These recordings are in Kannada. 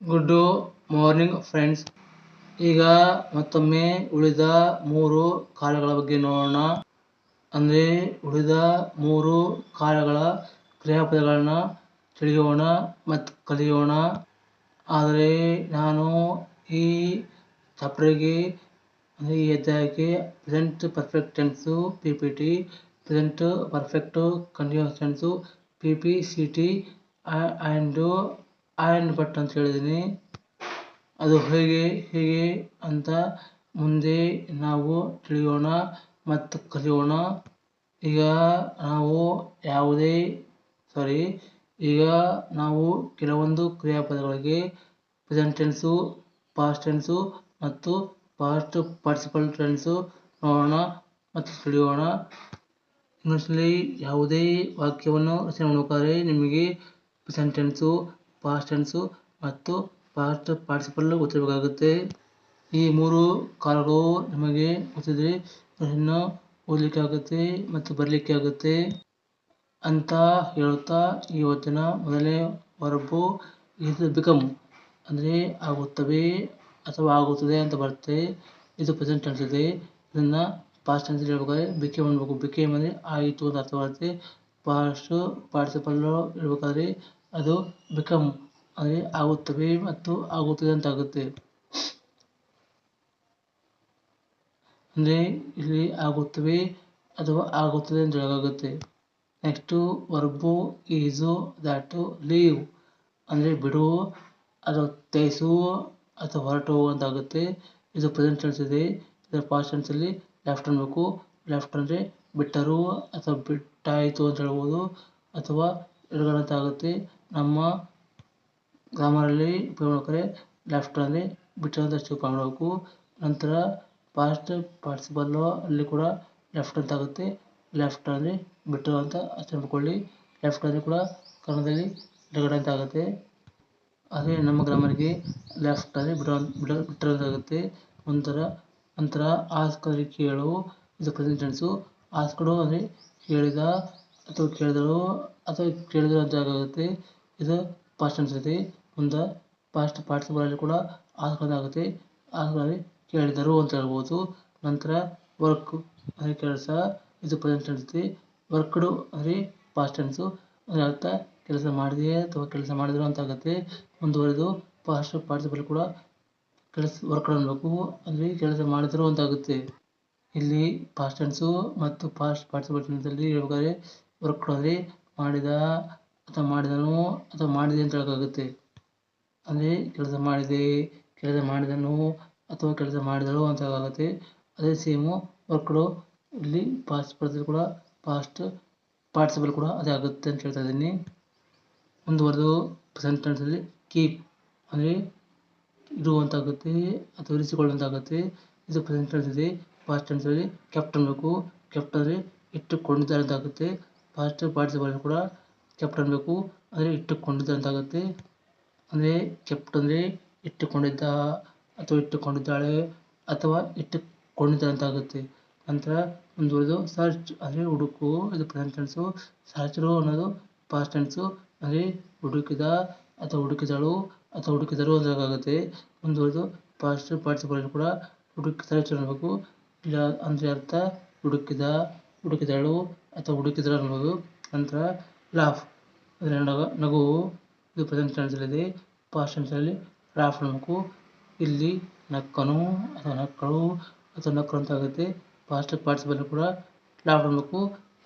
ಗುಡ್ ಮಾರ್ನಿಂಗ್ ಫ್ರೆಂಡ್ಸ್ ಈಗ ಮತ್ತೊಮ್ಮೆ ಉಳಿದ ಮೂರು ಕಾಲಗಳ ಬಗ್ಗೆ ನೋಡೋಣ. ಅಂದರೆ ಉಳಿದ ಮೂರು ಕಾಲಗಳ ಕ್ರಿಯಾಪದಗಳನ್ನು ತಿಳಿಯೋಣ ಮತ್ತು ಕಲಿಯೋಣ. ಆದರೆ ನಾನು ಈ ಚಾಪ್ಟರ್ಗೆ, ಅಂದರೆ ಈ ಅಧ್ಯಾಯಕ್ಕೆ present perfect tense P P T present perfect continuous tense P P C T and and but ಅಂತ ಹೇಳಿದ್ದೀನಿ ಅದು ಹೇಗೆ ಹೇಗೆ ಅಂತ ಮುಂದೆ ನಾವು ತಿಳಿಯೋಣ ಮತ್ತು ಕಲಿಯೋಣ. ಈಗ ನಾವು ಯಾವುದೇ ಸಾರಿ ಈಗ ನಾವು ಕೆಲವೊಂದು ಕ್ರಿಯಾಪದಗಳಿಗೆ ಪ್ರೆಸೆಂಟ್ ಟೆನ್ಸು ಪಾಸ್ಟ್ ಟೆನ್ಸು ಮತ್ತು ಪಾಸ್ಟ್ ಪಾರ್ಟಿಸಿಪಲ್ ಟೆನ್ಸು ನೋಡೋಣ ಮತ್ತು ತಿಳಿಯೋಣ. ಇಂಗ್ಲೀಷ್ನಲ್ಲಿ ಯಾವುದೇ ವಾಕ್ಯವನ್ನು ರಚನೆ ಮಾಡಬೇಕಾದ್ರೆ ನಿಮಗೆ ಪ್ರೆಸೆಂಟ್ ಟೆನ್ಸು ಪಾಸ್ಟ್ ಟೆನ್ಸು ಮತ್ತು ಪಾಸ್ಟ್ ಪಾರ್ಟಿಸಿಪಲ್ ಗೊತ್ತಿರಬೇಕಾಗುತ್ತೆ. ಈ ಮೂರು ಕಾಲಗಳು ನಿಮಗೆ ಗೊತ್ತಿದ್ರೆ ಅದನ್ನು ಓದಲಿಕ್ಕೆ ಆಗುತ್ತೆ ಮತ್ತು ಬರಲಿಕ್ಕೆ ಆಗುತ್ತೆ ಅಂತ ಹೇಳುತ್ತಾ ಇವತ್ತಿನ ಮೊದಲನೇ ವರ್ಬು ಇದು ಬಿಕಮ್ ಅಂದರೆ ಆಗುತ್ತವೆ ಅಥವಾ ಆಗುತ್ತದೆ ಅಂತ ಬರುತ್ತೆ. ಇದು ಪ್ರೆಸೆಂಟ್ ಟೆನ್ಸ್ ಇದೆ. ಇದನ್ನು ಪಾಸ್ಟ್ ಟೆನ್ಸ್ ಹೇಳ್ಬೇಕಾದ್ರೆ ಬಿಕೇಮ್ ಅನ್ಬೇಕು ಬಿಕೇಮ್ ಅಂದರೆ ಆಯಿತು ಅಂತ ಅರ್ಥ ಬರುತ್ತೆ. ಪಾಸ್ಟ್ ಪಾರ್ಟಿಸಿಪಲ್ ಹೇಳ್ಬೇಕಾದ್ರೆ ಅದು ಬಿಕಮ್ ಅಂದರೆ ಆಗುತ್ತವೆ ಮತ್ತು ಆಗುತ್ತದೆ ಅಂತ ಆಗುತ್ತೆ ಅಂದರೆ ಇಲ್ಲಿ ಆಗುತ್ತವೆ ಅಥವಾ ಆಗುತ್ತದೆ ಅಂತ ಹೇಳೋಕ್ಕಾಗುತ್ತೆ next verb is that leave ಅಂದರೆ ಬಿಡು ಅಥವಾ ತೇಸು ಅಥವಾ ಹೊರಟು ಹೋಗುವಂತಾಗುತ್ತೆ ಇದು ಪ್ರೆಸೆಂಟ್ ಟೆನ್ಸ್ ಇದೆ. ಇದರ ಪಾಸ್ಟ್ ಟೆನ್ಸಲ್ಲಿ ಲೆಫ್ಟ್ ಅನ್ಬೇಕು. ಲೆಫ್ಟ್ ಅಂದರೆ ಬಿಟ್ಟರು ಅಥವಾ ಬಿಟ್ಟಾಯಿತು ಅಂತ ಹೇಳ್ಬೋದು. ಅಥವಾ ಎಡಗಡೆ ನಮ್ಮ ಗ್ರಾಮರಲ್ಲಿ ಉಪಯೋಗ ಮಾಡ್ಬೇಕಾದ್ರೆ ಲೆಫ್ಟ್ ಅಲ್ಲಿ ಬಿಟ್ಟರು ಅಂತ ಮಾಡಬೇಕು ನಂತರ ಪಾಸ್ಟ್ ಪಾರ್ಟಿಸಿಪಲ್ ಅಲ್ಲಿ ಕೂಡ ಲೆಫ್ಟ್ ಅಂತ ಆಗುತ್ತೆ ಲೆಫ್ಟ್ ಅಲ್ಲಿ ಬಿಟ್ಟರು ಅಂತ ಅರ್ಥ ಲೆಫ್ಟ್ ಅಲ್ಲಿ ಕೂಡ ಕನ್ನಡದಲ್ಲಿ ಎಡಗಡೆ ಅಂತ ಆಗುತ್ತೆ ಅದೇ ನಮ್ಮ ಗ್ರಾಮರಿಗೆ ಲೆಫ್ಟ್ ಅಲ್ಲಿ ಬಿಡೋ ಬಿಡ ಅಂತ ಆಗುತ್ತೆ ನಂತರ ಆಸ್ಕ್ ಅಂದರೆ ಕೇಳು ಇದು ಪ್ರೆಸೆಂಟ್ ಟೆನ್ಸು ಆಸ್ಕ್ಡು ಅಂದರೆ ಕೇಳಿದ ಅಥವಾ ಕೇಳಿದಳು ಅಥವಾ ಕೇಳಿದಳು ಅಂತ ಆಗುತ್ತೆ ಇದು ಪಾಸ್ಟ್ ಟೆನ್ಸ್ ಮುಂದೆ ಪಾಸ್ಟ್ ಪಾರ್ಟಿಸಿಪಲಲ್ಲಿ ಕೂಡ ಆಗುತ್ತೆ. ಅಂದರೆ ಕೇಳಿದರು ಅಂತ ಹೇಳ್ಬೋದು. ನಂತರ ವರ್ಕ್ ಅಂದರೆ ಕೆಲಸ, ಇದು ಪ್ರೆಸೆಂಟ್ ಟೆನ್ಸ್ ಐತಿ ವರ್ಕ್ಡು ಅಂದರೆ ಪಾಸ್ಟ್ ಟೆನ್ಸು ಅರ್ಥ, ಕೆಲಸ ಮಾಡಿದೆ ಅಥವಾ ಕೆಲಸ ಮಾಡಿದರು ಅಂತ ಆಗುತ್ತೆ. ಮುಂದುವರೆದು ಪಾಸ್ಟ್ ಪಾರ್ಟಿಸಿಪಲ್ ಕೂಡ ಕೆಲಸ ವರ್ಕ್ ಅನ್ನಬೇಕು ಅಂದರೆ ಕೆಲಸ ಮಾಡಿದರು ಅಂತ ಆಗುತ್ತೆ. ಇಲ್ಲಿ ಪಾಸ್ಟ್ ಟೆನ್ಸು ಮತ್ತು ಪಾಸ್ಟ್ ಪಾರ್ಟಿಸಿಪಲ್ ಟೆನ್ಸಲ್ಲಿ ಹೇಳ್ಬೇಕಾದ್ರೆ ವರ್ಕ್ ಅಂದರೆ ಮಾಡಿದ ಅಥವಾ ಮಾಡಿದನು ಅಥವಾ ಮಾಡಿದೆ ಅಂತ ಹೇಳೋಕ್ಕಾಗುತ್ತೆ ಅಂದರೆ ಕೆಲಸ ಮಾಡಿದೆ, ಕೆಲಸ ಮಾಡಿದನು ಅಥವಾ ಕೆಲಸ ಮಾಡಿದಳು ಅಂತ ಹೇಳೋಕ್ಕಾಗುತ್ತೆ ಅದೇ ಸೇಮು ವರ್ಕ್ಡು ಇಲ್ಲಿ ಪಾಸ್ಟ್ ಪಾರ್ಟಿಸಿಪಲ್ ಕೂಡ ಪಾಸ್ಟ್ ಪಾರ್ಟಿಸಿಪಲ್ ಕೂಡ ಅದೇ ಆಗುತ್ತೆ ಅಂತ ಹೇಳ್ತಾ ಇದ್ದೀನಿ. ಮುಂದುವರೆದು ಪ್ರೆಸೆಂಟ್ ಟೆನ್ಸಲ್ಲಿ ಕೀಪ್ ಅಂದರೆ ಇರುವಂತಾಗುತ್ತೆ ಅಥವಾ ಇರಿಸಿಕೊಳ್ಳುವಂತಾಗುತ್ತೆ. ಇದು ಪ್ರೆಸೆಂಟ್ ಟೆನ್ಸ್ ಇದೆ. ಪಾಸ್ಟ್ ಟೆನ್ಸಲ್ಲಿ ಕೆಪ್ಟ್ ಅನ್ಬೇಕು. ಕೆಪ್ಟ್ ಅಂದರೆ ಇಟ್ಟುಕೊಂಡಿದ್ದಾರೆ ಅಂತ ಆಗುತ್ತೆ. ಪಾಸ್ಟ್ ಪಾರ್ಟಿಸಿಪಲ್ ಕೂಡ ಕೆಪ್ಟ್ ಅನ್ಬೇಕು ಅಂದರೆ ಇಟ್ಟುಕೊಂಡಿದ್ದ ಅಂತ ಆಗುತ್ತೆ ಅಂದರೆ ಕೆಪ್ಟ್ ಅಂದರೆ ಇಟ್ಟುಕೊಂಡಿದ್ದ ಅಥವಾ ಇಟ್ಟುಕೊಂಡಿದ್ದಾಳೆ ಅಥವಾ ಇಟ್ಟುಕೊಂಡಿದ್ದ ಅಂತ ಆಗುತ್ತೆ ನಂತರ ಮುಂದುವರೆದು ಸರ್ಚ್ ಅಂದರೆ ಹುಡುಕು, ಇದು ಪ್ರೆಸೆಂಟ್ ಟೆನ್ಸು ಸರ್ಚರು ಅನ್ನೋದು ಪಾಸ್ಟ್ ಟೆನ್ಸು ಅಂದರೆ ಹುಡುಕಿದ ಅಥವಾ ಹುಡುಕಿದಳು ಅಥವಾ ಹುಡುಕಿದರು ಅಂತ ಆಗುತ್ತೆ ಮುಂದುವರೆದು ಪಾಸ್ಟ್ ಪಾರ್ಟಿಸಿಪಲ್ ಕೂಡ ಹುಡುಕಿ ಸರ್ಚ್ ಅನ್ನಬೇಕು ಇಲ್ಲ ಅಂದರೆ ಅರ್ಥ ಹುಡುಕಿದ, ಹುಡುಕಿದಳು ಅಥವಾ ಹುಡುಕಿದರು ಅನ್ನೋದು. ನಂತರ ಲಾಫ್. ಅಂದರೆ ನಗ, ನಗು ಇದು ಪ್ರೆಸೆಂಟ್ ಟೆನ್ಸಲ್ಲಿದೆ ಪಾಸ್ಟ್ ಟೆನ್ಸಲ್ಲಿ ಲಾಫ್ ಅನ್ನಬೇಕು ಇಲ್ಲಿ ನಕ್ಕನು ಅಥವಾ ನಕ್ಕಳು ಅಥವಾ ನಕ್ಕಳು ಅಂತ ಆಗುತ್ತೆ. ಪಾಸ್ಟ್ ಪಾರ್ಟಿಸಿಪಲ್ ಕೂಡ ಲಾಫ್ ಅನ್ನಬೇಕು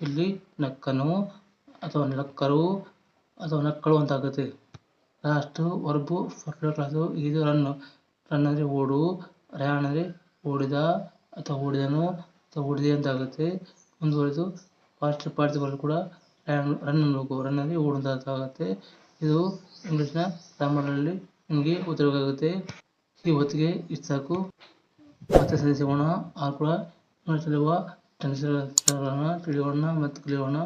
ಇಲ್ಲಿ ನಕ್ಕನು ಅಥವಾ ನಕ್ಕರು ಅಥವಾ ನಕ್ಕಳು ಅಂತ ಆಗುತ್ತೆ. ಲಾಸ್ಟು ವರ್ಬು ಫಸ್ಟ್ ಕ್ಲಾಸು ಇದು ರನ್ ರನ್ ಅಂದರೆ ಓಡು. ರ್ಯಾನ್ ಅಂದರೆ ಓಡಿದ ಅಥವಾ ಓಡಿದನು ಅಥವಾ ಓಡಿದೆ ಅಂತ ಆಗುತ್ತೆ. ಮುಂದುವರೆದು ಪಾಸ್ಟ್ ಪಾರ್ಟಿಸಿಪಲ್ ಕೂಡ ರನ್ ರನ್ ಇದು ಅರ್ಥ ಆಗುತ್ತೆ ಇದು ಇಂಗ್ಲೀಷ್ನ ಗ್ರಾಮರಲ್ಲಿ ನಿಮಗೆ ಗೊತ್ತಿರಬೇಕಾಗುತ್ತೆ ಇವತ್ತಿಗೆ ಇಷ್ಟು ಸಾಕು. ಮತ್ತೆ ಸರಿ ಸಿಗೋಣ ಆಗ ಕೂಡ ಇಂಗ್ಲೀಷಲ್ಲಿರುವ ಟೆನ್ಸ್ಗಳನ್ನ ತಿಳಿಯೋಣ ಮತ್ತು ಕಲಿಯೋಣ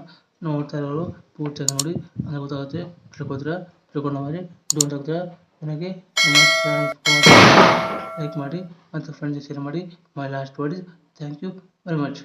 ನೋಡ್ತಾ ಇರೋರು ಪೂರ್ತಿಯಾಗಿ ನೋಡಿ. ಅಂದರೆ ಗೊತ್ತಾಗುತ್ತೆ. ತಿಳ್ಕೊತೀರ ತಿಳ್ಕೊಂಡ ಮಾಡಿ ಡೋಂಟ್ ಆಗ್ತೀರ ನನಗೆ ಲೈಕ್ ಮಾಡಿ ಮತ್ತು ಫ್ರೆಂಡ್ಸ್ ಶೇರ್ ಮಾಡಿ. My last word thank you very much